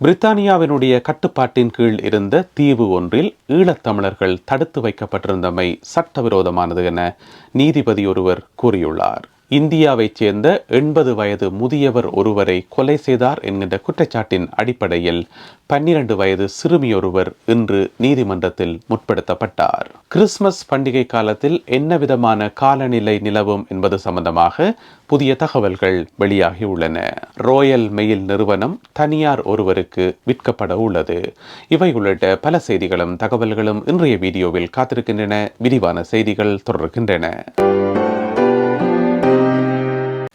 பிரித்தானியாவினுடைய கட்டுப்பாட்டின் கீழ் இருந்த தீவு ஒன்றில் ஈழத்தமிழர்கள் தடுத்து வைக்கப்பட்டிருந்தமை சட்டவிரோதமானது என நீதிபதி ஒருவர் கூறியுள்ளார். இந்தியாவைச் சேர்ந்த எண்பது வயது முதியவர் ஒருவரை கொலை செய்தார் என்கின்ற குற்றச்சாட்டின் அடிப்படையில் பன்னிரண்டு வயது சிறுமியொருவர் இன்று நீதிமன்றத்தில் முற்படுத்தப்பட்டார். கிறிஸ்துமஸ் பண்டிகை காலத்தில் என்ன விதமான காலநிலை நிலவும் என்பது சம்பந்தமாக புதிய தகவல்கள் வெளியாகியுள்ளன. ரோயல் மெயில் நிறுவனம் தனியார் ஒருவருக்கு விற்கப்பட உள்ளது. இவை உள்ளிட்ட பல செய்திகளும் தகவல்களும் இன்றைய வீடியோவில் காத்திருக்கின்றன. விரிவான செய்திகள் தொடர்கின்றன.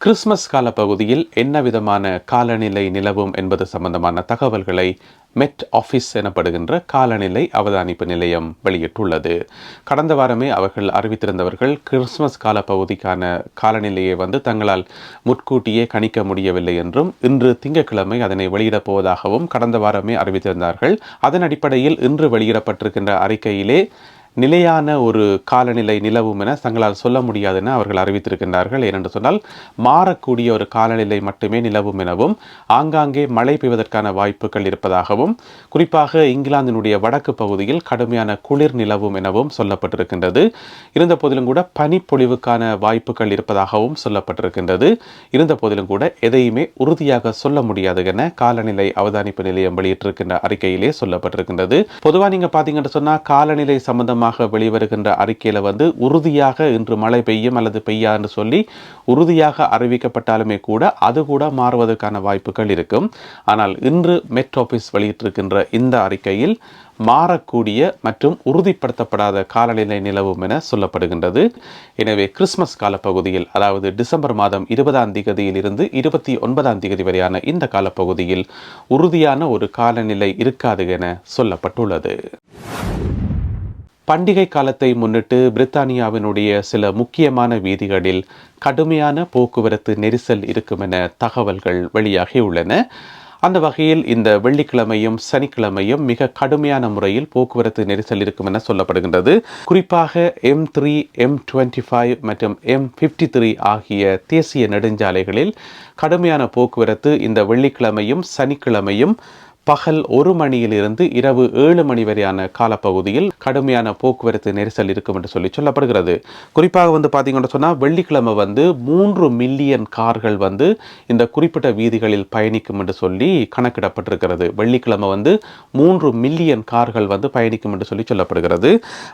கிறிஸ்மஸ் கால பகுதியில் என்ன விதமான காலநிலை நிலவும் என்பது சம்பந்தமான தகவல்களை மெட் ஆஃபீஸ் எனப்படுகின்ற காலநிலை அவதானிப்பு நிலையம் வெளியிட்டுள்ளது. கடந்த வாரமே அவர்கள் அறிவித்திருந்தவர்கள் கிறிஸ்மஸ் கால பகுதிக்கான காலநிலையை வந்து தங்களால் முற்கூட்டியே கணிக்க முடியவில்லை என்றும் இன்று திங்கட்கிழமை அதனை வெளியிடப் போவதாகவும் கடந்த வாரமே அறிவித்திருந்தார்கள். அதன் அடிப்படையில் இன்று வெளியிடப்பட்டிருக்கின்ற அறிக்கையிலே நிலையான ஒரு காலநிலை நிலவும் என தங்களால் சொல்ல முடியாது என அவர்கள் அறிவித்திருக்கின்றார்கள். ஏனென்று சொன்னால் மாறக்கூடிய ஒரு காலநிலை மட்டுமே நிலவும் எனவும் ஆங்காங்கே மழை பெய்வதற்கான வாய்ப்புகள் இருப்பதாகவும் குறிப்பாக இங்கிலாந்தினுடைய வடக்கு பகுதியில் கடுமையான குளிர் நிலவும் எனவும் சொல்லப்பட்டிருக்கின்றது. இருந்த போதிலும் கூட பனிப்பொழிவுக்கான வாய்ப்புகள் இருப்பதாகவும் சொல்லப்பட்டிருக்கின்றது. இருந்த போதிலும் கூட எதையுமே உறுதியாக சொல்ல முடியாது என காலநிலை அவதானிப்பு நிலையம் வெளியிட்டிருக்கின்ற அறிக்கையிலே சொல்லப்பட்டிருக்கின்றது. பொதுவாக நீங்க பார்த்தீங்கன்னு சொன்னால் காலநிலை சம்பந்தமாக சம்பந்தமாக வெளிவருகின்ற அறிக்கையில் வந்து உறுதியாக இன்று மழை பெய்யும் அல்லது பெய்யான்னு சொல்லி உறுதியாக அறிவிக்கப்பட்டாலுமே கூட அது கூட மாறுவதற்கான வாய்ப்புகள் இருக்கும். ஆனால் இன்று மெட் ஆஃபீஸ் வெளியிட்டிருக்கின்ற இந்த அறிக்கையில் மாறக்கூடிய மற்றும் உறுதிப்படுத்தப்படாத காலநிலை நிலவும் என சொல்லப்படுகின்றது. எனவே கிறிஸ்மஸ் காலப்பகுதியில் அதாவது டிசம்பர் மாதம் இருபதாம் தேதியில் இருந்து இருபத்தி ஒன்பதாம் தேதி வரையான இந்த காலப்பகுதியில் உறுதியான ஒரு காலநிலை இருக்காது என சொல்லப்பட்டுள்ளது. பண்டிகை காலத்தை முன்னிட்டு பிரித்தானியாவினுடைய சில முக்கியமான வீதிகளில் கடுமையான போக்குவரத்து நெரிசல் இருக்கும் என தகவல்கள் வெளியாகியுள்ளன. அந்த வகையில் இந்த வெள்ளிக்கிழமையும் சனிக்கிழமையும் மிக கடுமையான முறையில் போக்குவரத்து நெரிசல் இருக்கும் என சொல்லப்படுகின்றது. குறிப்பாக M three M twenty five மற்றும் எம் ஃபிஃப்டி த்ரீ ஆகிய தேசிய நெடுஞ்சாலைகளில் கடுமையான போக்குவரத்து இந்த வெள்ளிக்கிழமையும் சனிக்கிழமையும் பகல் ஒரு மணியிலிருந்து இரவு ஏழு மணி வரையான காலப்பகுதியில் கடுமையான போக்குவரத்து நெரிசல் இருக்கும் என்று சொல்லி சொல்லப்படுகிறது. குறிப்பாக வந்து பார்த்தீங்கன்னு சொன்னால் வெள்ளிக்கிழமை வந்து மூன்று மில்லியன் கார்கள் வந்து இந்த குறிப்பிட்ட வீதிகளில் பயணிக்கும் என்று சொல்லி கணக்கிடப்பட்டிருக்கிறது. வெள்ளிக்கிழமை வந்து மூன்று மில்லியன் கார்கள் வந்து பயணிக்கும் என்று சொல்லி சொல்லப்படுகிறது.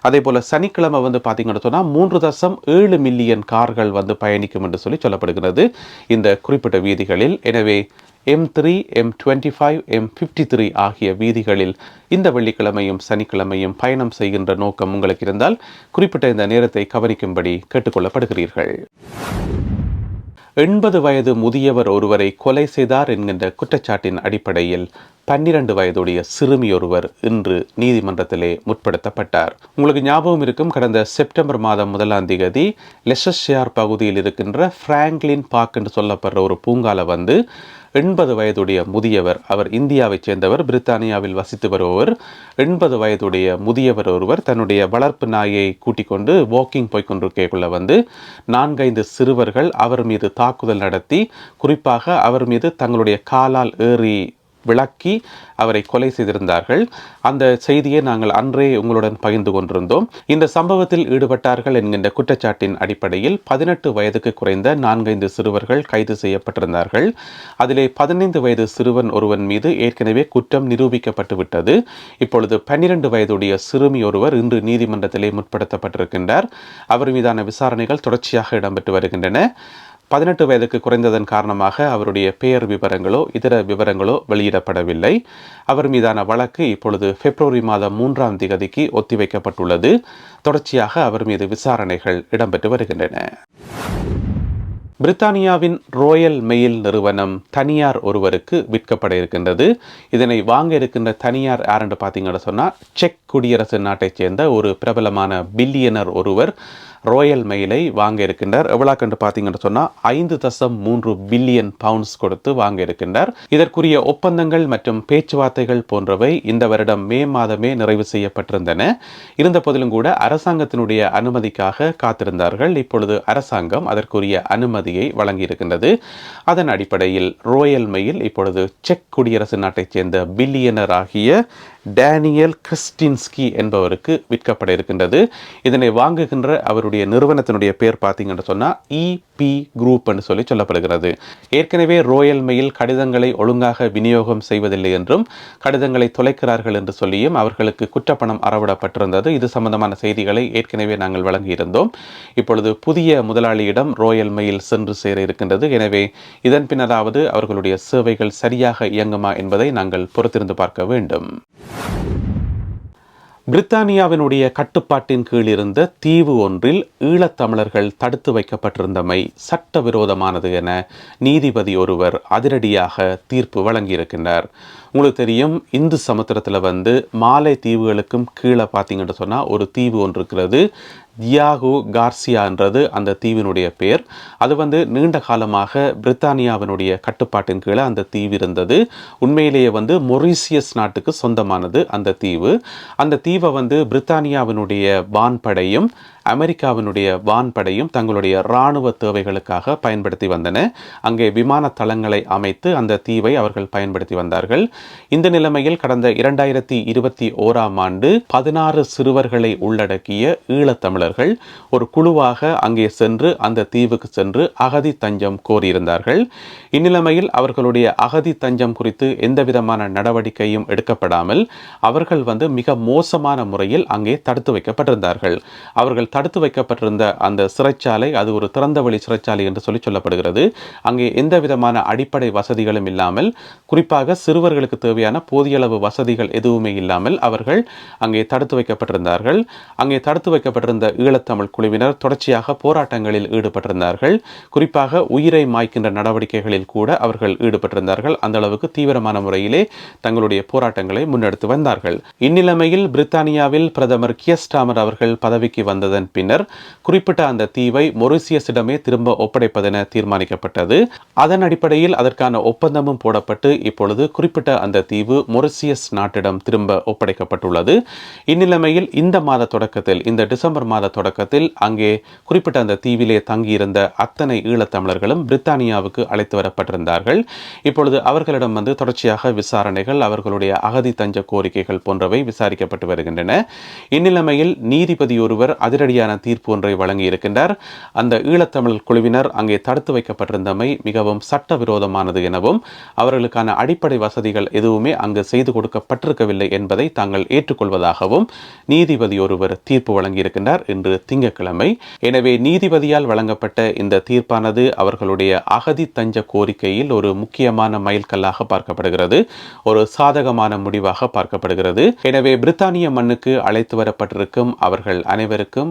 அதே போல் சனிக்கிழமை வந்து பார்த்தீங்கன்னு சொன்னால் மூன்று தசம் ஏழு மில்லியன் கார்கள் வந்து பயணிக்கும் என்று சொல்லி சொல்லப்படுகிறது. இந்த குறிப்பிட்ட வீதிகளில். எனவே M three M twenty five M fifty three ஆகிய வீதிகளில் இந்த வெள்ளிக்கிழமையும் சனிக்கிழமையும் பயணம் செய்கின்ற நோக்கம் உங்களுக்கு இருந்தால் குறிப்பிட்ட இந்த நேரத்தை கவனிக்கும்படி கேட்டுக்கொள்ளப்படுகிறீர்கள். எண்பது வயது முதியவர் ஒருவரை கொலை செய்தார் என்கின்ற குற்றச்சாட்டின் அடிப்படையில் பன்னிரண்டு வயதுடைய சிறுமி ஒருவர் இன்று நீதிமன்றத்திலே முற்படுத்தப்பட்டார். உங்களுக்கு ஞாபகம் இருக்கும் கடந்த செப்டம்பர் மாதம் முதலாம் தேதி லெசஸ்யார் பகுதியில் இருக்கின்ற பிராங்க்லின் பார்க் என்று சொல்லப்படுற ஒரு பூங்கால வந்து எண்பது வயதுடைய முதியவர் அவர் இந்தியாவைச் சேர்ந்தவர் பிரித்தானியாவில் வசித்து வருபவர். எண்பது வயதுடைய முதியவர் ஒருவர் தன்னுடைய வளர்ப்பு நாயை கூட்டிக் கொண்டு வாக்கிங் போய்கொண்டிருக்கக்குள்ள வந்து நான்கைந்து சிறுவர்கள் அவர் மீது தாக்குதல் நடத்தி குறிப்பாக அவர் மீது தங்களுடைய காலால் ஏறி விளக்கி அவரை கொலை செய்திருந்தார்கள். அந்த செய்தியை நாங்கள் அன்றே உங்களுடன் பகிர்ந்து கொண்டிருந்தோம். இந்த சம்பவத்தில் ஈடுபட்டார்கள் என்கின்ற குற்றச்சாட்டின் அடிப்படையில் பதினெட்டு வயதுக்கு குறைந்த நான்கைந்து சிறுவர்கள் கைது செய்யப்பட்டிருந்தார்கள். அதிலே பதினைந்து வயது சிறுவன் ஒருவன் மீது ஏற்கனவே குற்றம் நிரூபிக்கப்பட்டு விட்டது. இப்பொழுது பன்னிரண்டு வயதுடைய சிறுமி ஒருவர் இன்று நீதிமன்றத்திலே முற்படுத்தப்பட்டிருக்கின்றார். அவர் மீதான விசாரணைகள் தொடர்ச்சியாக இடம்பெற்று வருகின்றன. பதினெட்டு வயதுக்கு குறைந்ததன் காரணமாக அவருடைய பெயர் விவரங்களோ இதர விவரங்களோ வெளியிடப்படவில்லை. அவர் மீதான வழக்கு இப்பொழுது பிப்ரவரி மாதம் மூன்றாம் திகதிக்கு ஒத்திவைக்கப்பட்டுள்ளது. தொடர்ச்சியாக அவர் மீது விசாரணைகள் இடம்பெற்று வருகின்றன. பிரித்தானியாவின் ரோயல் மெயில் நிறுவனம் தனியார் ஒருவருக்கு விற்கப்பட இருக்கின்றது. இதனை வாங்க இருக்கின்ற தனியார் யாருன்னு பார்த்தீங்கன்னு சொன்னால் செக் குடியரசு நாட்டைச் சேர்ந்த ஒரு பிரபலமான பில்லியனர் ஒருவர் ராயல் மெயிலை வாங்க இருக்கின்றார். எவ்வளோ கண்டு பார்த்தீங்கன்னு சொன்னால் ஐந்து தசம் மூன்று பில்லியன் பவுண்ட்ஸ் கொடுத்து வாங்க இருக்கின்றார். இதற்குரிய ஒப்பந்தங்கள் மற்றும் பேச்சுவார்த்தைகள் போன்றவை இந்த வருடம் மே மாதமே நிறைவு செய்யப்பட்டிருந்தன. இருந்த போதிலும் கூட அரசாங்கத்தினுடைய அனுமதிக்காக காத்திருந்தார்கள். இப்பொழுது அரசாங்கம் அதற்குரிய அனுமதியை வழங்கியிருக்கின்றது. அதன் அடிப்படையில் ரோயல் மெயில் இப்பொழுது செக் குடியரசு நாட்டைச் சேர்ந்த பில்லியனர் ஆகிய டேனியல் கிறிஸ்டின்ஸ்கி என்பவருக்கு விற்கப்பட இருக்கின்றது. இதனை வாங்குகின்ற அவருடைய நிறுவனத்தினுடைய பேர் பார்த்தீங்கன்னு சொன்னால் பி குரூப் என்று சொல்லி சொல்லப்படுகிறது. ஏற்கனவே ரோயல் மெயில் கடிதங்களை ஒழுங்காக விநியோகம் செய்வதில்லை என்றும் கடிதங்களை தொலைக்கிறார்கள் என்று சொல்லியும் அவர்களுக்கு குற்றப்பணம் அறவிடப்பட்டிருந்தது. இது சம்பந்தமான செய்திகளை ஏற்கனவே நாங்கள் வழங்கியிருந்தோம். இப்பொழுது புதிய முதலாளியிடம் ரோயல் மெயில் சென்று சேர இருக்கின்றது. எனவே இதன் பின்னராவது அவர்களுடைய சேவைகள் சரியாக இயங்குமா என்பதை நாங்கள் பொறுத்திருந்து பார்க்க வேண்டும். பிரித்தானியாவினுடைய கட்டுப்பாட்டின் கீழ் இருந்த தீவு ஒன்றில் ஈழத்தமிழர்கள் தடுத்து வைக்கப்பட்டிருந்தமை சட்டவிரோதமானது என நீதிபதி ஒருவர் அதிரடியாக தீர்ப்பு வழங்கியிருக்கின்றார். உங்களுக்கு தெரியும் இந்து சமுத்திரத்தில் வந்து மாலை தீவுகளுக்கும் கீழே பார்த்தீங்கன்னு சொன்னால் ஒரு தீவு ஒன்று இருக்கிறது. தியாகோ கார்சியான்றது அந்த தீவினுடைய பேர். அது வந்து நீண்ட காலமாக பிரித்தானியாவினுடைய கட்டுப்பாட்டின் கீழே அந்த தீவு இருந்தது. உண்மையிலேயே வந்து மொரீசியஸ் நாட்டுக்கு சொந்தமானது அந்த தீவு. அந்த தீவை வந்து பிரித்தானியாவினுடைய வான்படையும் அமெரிக்காவினுடைய வான்படையும் தங்களுடைய இராணுவ தேவைகளுக்காக பயன்படுத்தி வந்தன. அங்கே விமான தளங்களை அமைத்து அந்த தீவை அவர்கள் பயன்படுத்தி வந்தார்கள். இந்த நிலைமையில் கடந்த இரண்டாயிரத்தி இருபத்தி ஓராம் ஆண்டு பதினாறு சிறுவர்களை உள்ளடக்கிய ஈழத்தமிழர்கள் ஒரு குழுவாக அங்கே சென்று அந்த தீவுக்கு சென்று அகதி தஞ்சம் கோரியிருந்தார்கள். இந்நிலைமையில் அவர்களுடைய அகதி தஞ்சம் குறித்து எந்த விதமான நடவடிக்கையும் எடுக்கப்படாமல் அவர்கள் வந்து மிக மோசமான முறையில் அங்கே தடுத்து வைக்கப்பட்டிருந்தார்கள். அவர்கள் தடுத்து வைக்கப்பட்டிருந்த அந்த சிறைச்சாலை அது ஒரு திறந்தவெளி சிறைச்சாலை என்று சொல்லி சொல்லப்படுகிறது. அங்கே எந்த விதமான அடிப்படை வசதிகளும் இல்லாமல் குறிப்பாக சிறுவர்களுக்கு தேவையான போதிய அளவு வசதிகள் எதுவுமே இல்லாமல் அவர்கள் அங்கே தடுத்து வைக்கப்பட்டிருந்தார்கள். அங்கே தடுத்து வைக்கப்பட்டிருந்த ஈழத்தமிழ் குழுவினர் தொடர்ச்சியாக போராட்டங்களில் ஈடுபட்டிருந்தார்கள். குறிப்பாக உயிரை மாய்க்கின்ற நடவடிக்கைகளில் கூட அவர்கள் ஈடுபட்டிருந்தார்கள். அந்த அளவுக்கு தீவிரமான முறையிலே தங்களுடைய போராட்டங்களை முன்னெடுத்து வந்தார்கள். இந்நிலைமையில் பிரித்தானியாவில் பிரதமர் கியஸ்டாமர் அவர்கள் பதவிக்கு வந்ததன் அதன் பின்னர் குறிப்பிட்ட அந்த தீவை மொரிசியஸிடமே திரும்ப ஒப்படைப்பதென தீர்மானிக்கப்பட்டது. அதன் அடிப்படையில் அதற்கான ஒப்பந்தமும் போடப்பட்டு இப்பொழுது குறிப்பிட்ட அந்த தீவு மொரிசியஸ் நாட்டிடம் திரும்ப ஒப்படைக்கப்பட்டுள்ளது. இந்நிலைமையில் இந்த மாத தொடக்கத்தில் இந்த டிசம்பர் மாத தொடக்கத்தில் அங்கே குறிப்பிட்ட அந்த தீவிலே தங்கியிருந்த அத்தனை ஈழத்தமிழர்களும் பிரித்தானியாவுக்கு அழைத்து வரப்பட்டிருந்தார்கள். இப்பொழுது அவர்களிடம் வந்து தொடர்ச்சியாக விசாரணைகள் அவர்களுடைய அகதி தஞ்ச கோரிக்கைகள் போன்றவை விசாரிக்கப்பட்டு வருகின்றன. இந்நிலைமையில் நீதிபதி ஒருவர் அதிரடி சரியான தீர்ப்பு ஒன்றை வழங்கியிருக்கின்றார் அந்த ஈழத்தமிழ் குழுவினர் அங்கே தடுத்து வைக்கப்பட்டிருந்தமை மிகவும் சட்டவிரோதமானது எனவும் அவர்களுக்கான அடிப்படை வசதிகள் எதுவுமே அங்கு செய்து கொடுக்கப்பட்டிருக்கவில்லை என்பதை தாங்கள் ஏற்றுக்கொள்வதாகவும் நீதிபதி ஒருவர் தீர்ப்பு வழங்கியிருக்கின்றார் இன்று திங்கட்கிழமை. எனவே நீதிபதியால் வழங்கப்பட்ட இந்த தீர்ப்பானது அவர்களுடைய அகதி தஞ்ச கோரிக்கையில் ஒரு முக்கியமான மைல்கல்லாக பார்க்கப்படுகிறது. ஒரு சாதகமான முடிவாக பார்க்கப்படுகிறது. எனவே பிரித்தானிய மண்ணுக்கு அழைத்து வரப்பட்டிருக்கும் அவர்கள் அனைவருக்கும்